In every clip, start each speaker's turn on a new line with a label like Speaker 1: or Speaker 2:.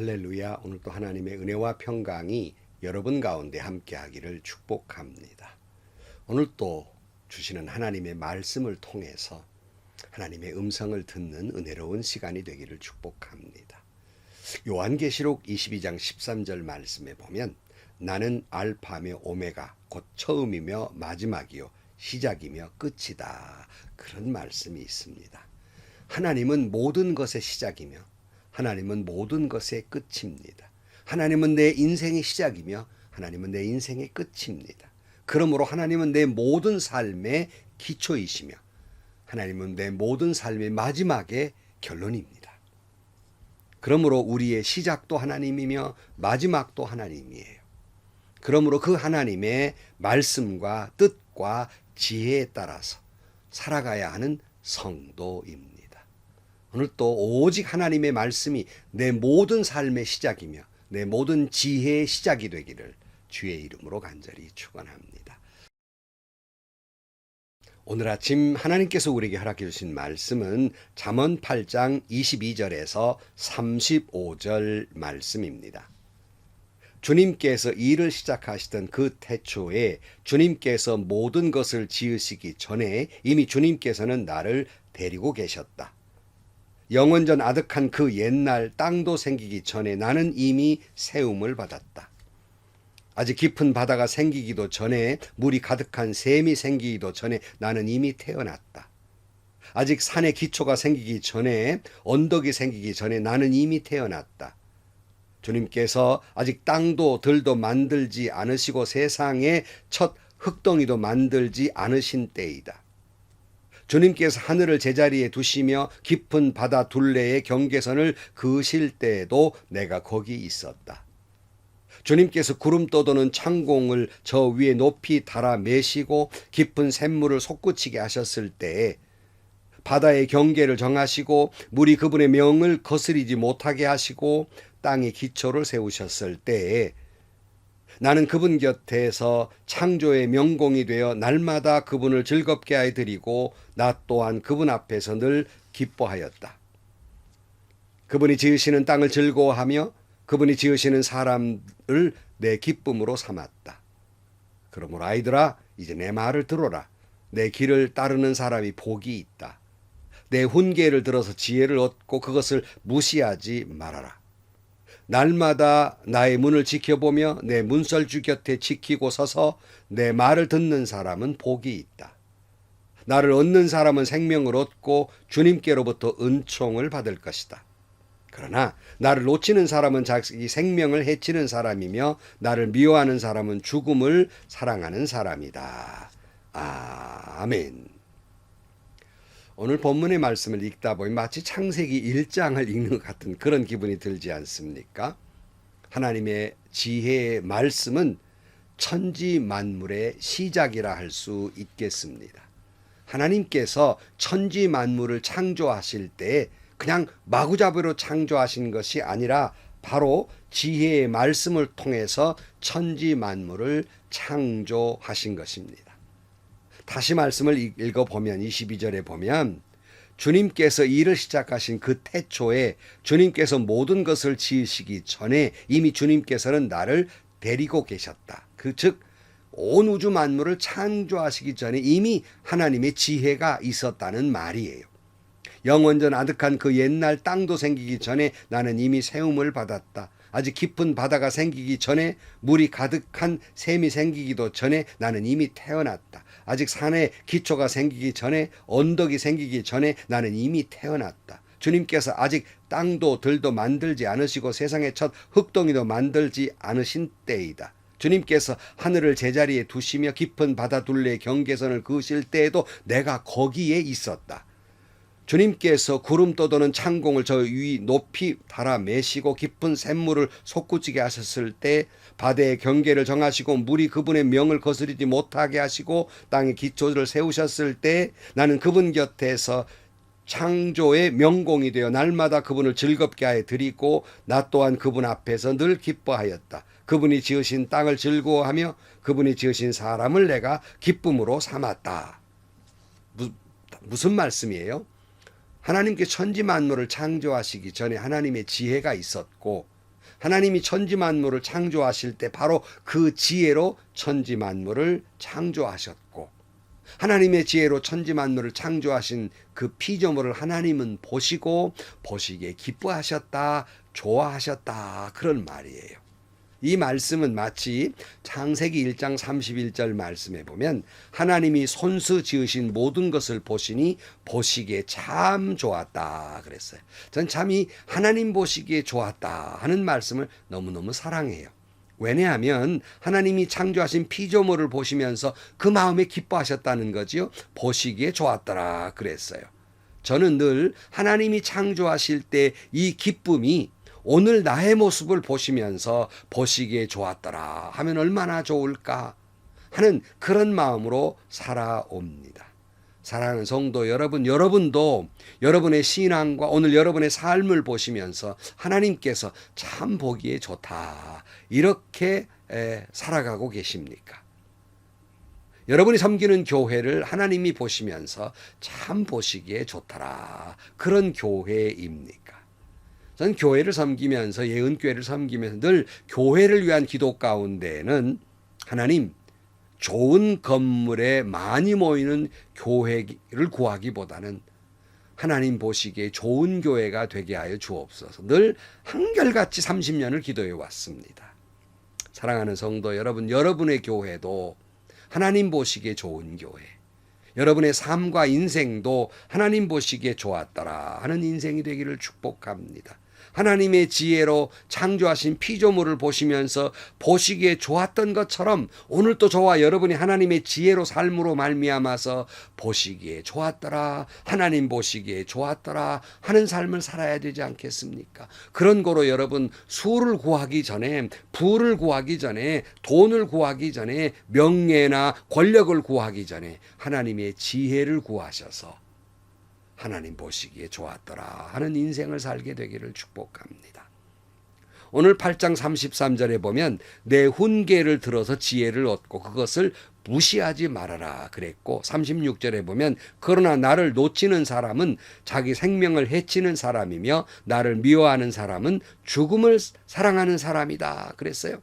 Speaker 1: 할렐루야. 오늘 또 하나님의 은혜와 평강이 여러분 가운데 함께하기를 축복합니다. 오늘 또 주시는 하나님의 말씀을 통해서 하나님의 음성을 듣는 은혜로운 시간이 되기를 축복합니다. 요한계시록 22장 13절 말씀에 보면 나는 알파며 오메가 곧 처음이며 마지막이요 시작이며 끝이다. 그런 말씀이 있습니다. 하나님은 모든 것의 시작이며 하나님은 모든 것의 끝입니다. 하나님은 내 인생의 시작이며 하나님은 내 인생의 끝입니다. 그러므로 하나님은 내 모든 삶의 기초이시며 하나님은 내 모든 삶의 마지막의 결론입니다. 그러므로 우리의 시작도 하나님이며 마지막도 하나님이에요. 그러므로 그 하나님의 말씀과 뜻과 지혜에 따라서 살아가야 하는 성도입니다. 오늘 또 오직 하나님의 말씀이 내 모든 삶의 시작이며 내 모든 지혜의 시작이 되기를 주의 이름으로 간절히 축원합니다. 오늘 아침 하나님께서 우리에게 허락해 주신 말씀은 잠언 8장 22절에서 35절 말씀입니다. 주님께서 일을 시작하시던 그 태초에 주님께서 모든 것을 지으시기 전에 이미 주님께서는 나를 데리고 계셨다. 영원전 아득한 그 옛날 땅도 생기기 전에 나는 이미 세움을 받았다. 아직 깊은 바다가 생기기도 전에 물이 가득한 샘이 생기기도 전에 나는 이미 태어났다. 아직 산의 기초가 생기기 전에 언덕이 생기기 전에 나는 이미 태어났다. 주님께서 아직 땅도 들도 만들지 않으시고 세상에 첫 흙덩이도 만들지 않으신 때이다. 주님께서 하늘을 제자리에 두시며 깊은 바다 둘레의 경계선을 그으실 때에도 내가 거기 있었다. 주님께서 구름 떠도는 창공을 저 위에 높이 달아 매시고 깊은 샘물을 솟구치게 하셨을 때에 바다의 경계를 정하시고 물이 그분의 명을 거스리지 못하게 하시고 땅의 기초를 세우셨을 때에 나는 그분 곁에서 창조의 명공이 되어 날마다 그분을 즐겁게 해 드리고 나 또한 그분 앞에서 늘 기뻐하였다. 그분이 지으시는 땅을 즐거워하며 그분이 지으시는 사람을 내 기쁨으로 삼았다. 그러므로 아이들아 이제 내 말을 들어라. 내 길을 따르는 사람이 복이 있다. 내 훈계를 들어서 지혜를 얻고 그것을 무시하지 말아라. 날마다 나의 문을 지켜보며 내 문설주 곁에 지키고 서서 내 말을 듣는 사람은 복이 있다. 나를 얻는 사람은 생명을 얻고 주님께로부터 은총을 받을 것이다. 그러나 나를 놓치는 사람은 자기 생명을 해치는 사람이며 나를 미워하는 사람은 죽음을 사랑하는 사람이다. 아멘. 오늘 본문의 말씀을 읽다 보니 마치 창세기 1장을 읽는 것 같은 그런 기분이 들지 않습니까? 하나님의 지혜의 말씀은 천지 만물의 시작이라 할 수 있겠습니다. 하나님께서 천지 만물을 창조하실 때 그냥 마구잡이로 창조하신 것이 아니라 바로 지혜의 말씀을 통해서 천지 만물을 창조하신 것입니다. 다시 말씀을 읽어 보면 22절에 보면 주님께서 일을 시작하신 그 태초에 주님께서 모든 것을 지으시기 전에 이미 주님께서는 나를 데리고 계셨다. 그 즉, 온 우주 만물을 창조하시기 전에 이미 하나님의 지혜가 있었다는 말이에요. 영원전 아득한 그 옛날 땅도 생기기 전에 나는 이미 세움을 받았다. 아직 깊은 바다가 생기기 전에 물이 가득한 샘이 생기기도 전에 나는 이미 태어났다. 아직 산에 기초가 생기기 전에 언덕이 생기기 전에 나는 이미 태어났다. 주님께서 아직 땅도 들도 만들지 않으시고 세상의 첫 흙동이도 만들지 않으신 때이다. 주님께서 하늘을 제자리에 두시며 깊은 바다 둘레의 경계선을 그으실 때에도 내가 거기에 있었다. 주님께서 구름 떠도는 창공을 저 위 높이 달아 매시고 깊은 샘물을 솟구치게 하셨을 때 바다의 경계를 정하시고 물이 그분의 명을 거스르지 못하게 하시고 땅의 기초를 세우셨을 때 나는 그분 곁에서 창조의 명공이 되어 날마다 그분을 즐겁게 하여 드리고 나 또한 그분 앞에서 늘 기뻐하였다. 그분이 지으신 땅을 즐거워하며 그분이 지으신 사람을 내가 기쁨으로 삼았다. 무슨 말씀이에요? 하나님께 천지 만물을 창조하시기 전에 하나님의 지혜가 있었고 하나님이 천지 만물을 창조하실 때 바로 그 지혜로 천지 만물을 창조하셨고 하나님의 지혜로 천지 만물을 창조하신 그 피조물을 하나님은 보시고 보시기에 기뻐하셨다, 좋아하셨다 그런 말이에요. 이 말씀은 마치 창세기 1장 31절 말씀에 보면 하나님이 손수 지으신 모든 것을 보시니 보시기에 참 좋았다 그랬어요. 전 참이 하나님 보시기에 좋았다 하는 말씀을 너무너무 사랑해요. 왜냐하면 하나님이 창조하신 피조물을 보시면서 그 마음에 기뻐하셨다는 거지요. 보시기에 좋았더라 그랬어요. 저는 늘 하나님이 창조하실 때 이 기쁨이 오늘 나의 모습을 보시면서 보시기에 좋았더라 하면 얼마나 좋을까 하는 그런 마음으로 살아옵니다. 사랑하는 성도 여러분, 여러분도 여러분의 신앙과 오늘 여러분의 삶을 보시면서 하나님께서 참 보기에 좋다. 이렇게 에, 살아가고 계십니까? 여러분이 섬기는 교회를 하나님이 보시면서 참 보시기에 좋더라. 그런 교회입니까? 전 교회를 섬기면서 예은교회를 섬기면서 늘 교회를 위한 기도 가운데는 하나님 좋은 건물에 많이 모이는 교회를 구하기보다는 하나님 보시기에 좋은 교회가 되게 하여 주옵소서. 늘 한결같이 30년을 기도해 왔습니다. 사랑하는 성도 여러분, 여러분의 교회도 하나님 보시기에 좋은 교회. 여러분의 삶과 인생도 하나님 보시기에 좋았더라 하는 인생이 되기를 축복합니다. 하나님의 지혜로 창조하신 피조물을 보시면서 보시기에 좋았던 것처럼 오늘 또 저와 여러분이 하나님의 지혜로 삶으로 말미암아서 보시기에 좋았더라 하나님 보시기에 좋았더라 하는 삶을 살아야 되지 않겠습니까? 그런 거로 여러분 수를 구하기 전에 부를 구하기 전에 돈을 구하기 전에 명예나 권력을 구하기 전에 하나님의 지혜를 구하셔서 하나님 보시기에 좋았더라 하는 인생을 살게 되기를 축복합니다. 오늘 8장 33절에 보면 내 훈계를 들어서 지혜를 얻고 그것을 무시하지 말아라 그랬고 36절에 보면 그러나 나를 놓치는 사람은 자기 생명을 해치는 사람이며 나를 미워하는 사람은 죽음을 사랑하는 사람이다 그랬어요.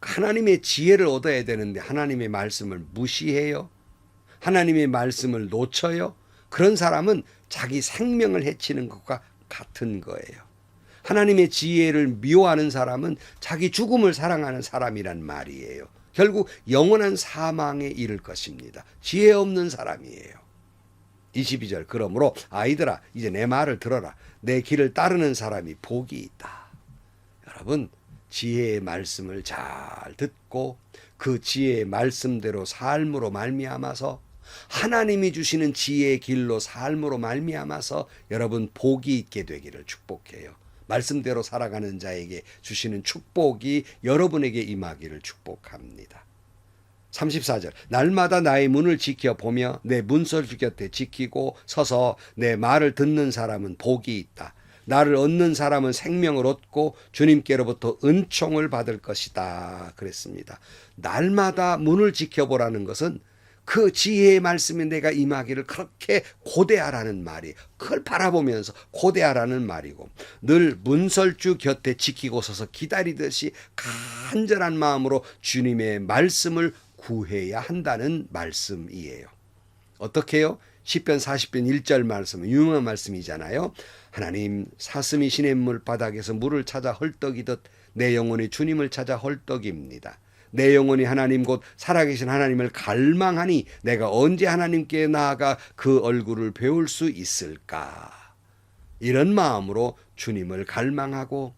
Speaker 1: 하나님의 지혜를 얻어야 되는데 하나님의 말씀을 무시해요. 하나님의 말씀을 놓쳐요. 그런 사람은 자기 생명을 해치는 것과 같은 거예요. 하나님의 지혜를 미워하는 사람은 자기 죽음을 사랑하는 사람이란 말이에요. 결국 영원한 사망에 이를 것입니다. 지혜 없는 사람이에요. 22절 그러므로 아이들아 이제 내 말을 들어라. 내 길을 따르는 사람이 복이 있다. 여러분 지혜의 말씀을 잘 듣고 그 지혜의 말씀대로 삶으로 말미암아서 하나님이 주시는 지혜의 길로 삶으로 말미암아서 여러분 복이 있게 되기를 축복해요. 말씀대로 살아가는 자에게 주시는 축복이 여러분에게 임하기를 축복합니다. 34절 날마다 나의 문을 지켜보며 내 문설주 곁에 지키고 서서 내 말을 듣는 사람은 복이 있다. 나를 얻는 사람은 생명을 얻고 주님께로부터 은총을 받을 것이다. 그랬습니다. 날마다 문을 지켜보라는 것은 그 지혜의 말씀에 내가 임하기를 그렇게 고대하라는 말이 그걸 바라보면서 고대하라는 말이고 늘 문설주 곁에 지키고 서서 기다리듯이 간절한 마음으로 주님의 말씀을 구해야 한다는 말씀이에요. 어떻게요? 10편 40편 1절 말씀은 유명한 말씀이잖아요. 하나님 사슴이 시냇물 바닥에서 물을 찾아 헐떡이듯 내 영혼이 주님을 찾아 헐떡입니다. 내 영혼이 하나님 곧 살아계신 하나님을 갈망하니 내가 언제 하나님께 나아가 그 얼굴을 배울 수 있을까? 이런 마음으로 주님을 갈망하고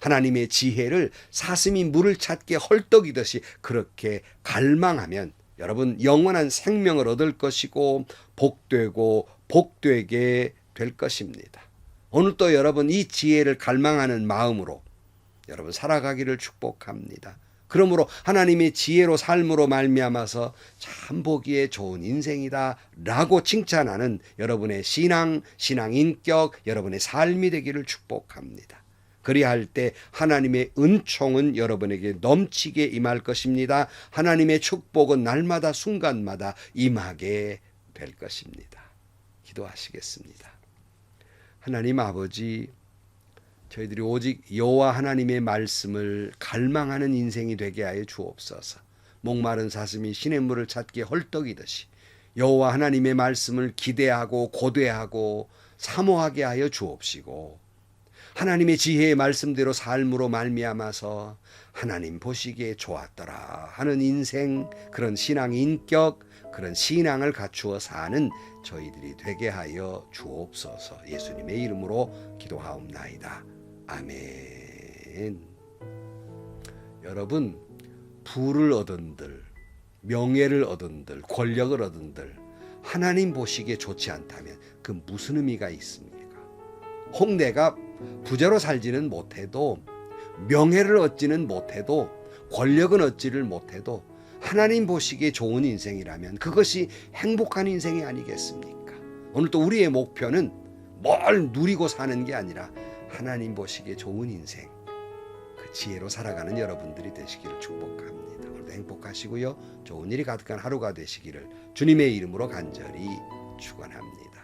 Speaker 1: 하나님의 지혜를 사슴이 물을 찾게 헐떡이듯이 그렇게 갈망하면 여러분 영원한 생명을 얻을 것이고 복되고 복되게 될 것입니다. 오늘 또 여러분 이 지혜를 갈망하는 마음으로 여러분 살아가기를 축복합니다. 그러므로 하나님의 지혜로 삶으로 말미암아서 참 보기에 좋은 인생이다라고 칭찬하는 여러분의 신앙, 신앙 인격, 여러분의 삶이 되기를 축복합니다. 그리할 때 하나님의 은총은 여러분에게 넘치게 임할 것입니다. 하나님의 축복은 날마다 순간마다 임하게 될 것입니다. 기도하시겠습니다. 하나님 아버지 저희들이 오직 여호와 하나님의 말씀을 갈망하는 인생이 되게 하여 주옵소서. 목마른 사슴이 신의 물을 찾기에 헐떡이듯이 여호와 하나님의 말씀을 기대하고 고대하고 사모하게 하여 주옵시고 하나님의 지혜의 말씀대로 삶으로 말미암아서 하나님 보시기에 좋았더라 하는 인생 그런 신앙 인격 그런 신앙을 갖추어 사는 저희들이 되게 하여 주옵소서 예수님의 이름으로 기도하옵나이다 아멘 여러분 부를 얻은들 명예를 얻은들 권력을 얻은들 하나님 보시기에 좋지 않다면 그 무슨 의미가 있습니까 홍대가 부자로 살지는 못해도 명예를 얻지는 못해도 권력은 얻지를 못해도 하나님 보시기에 좋은 인생이라면 그것이 행복한 인생이 아니겠습니까? 오늘 또 우리의 목표는 뭘 누리고 사는 게 아니라 하나님 보시기에 좋은 인생 그 지혜로 살아가는 여러분들이 되시기를 축복합니다. 오늘도 행복하시고요. 좋은 일이 가득한 하루가 되시기를 주님의 이름으로 간절히 축원합니다.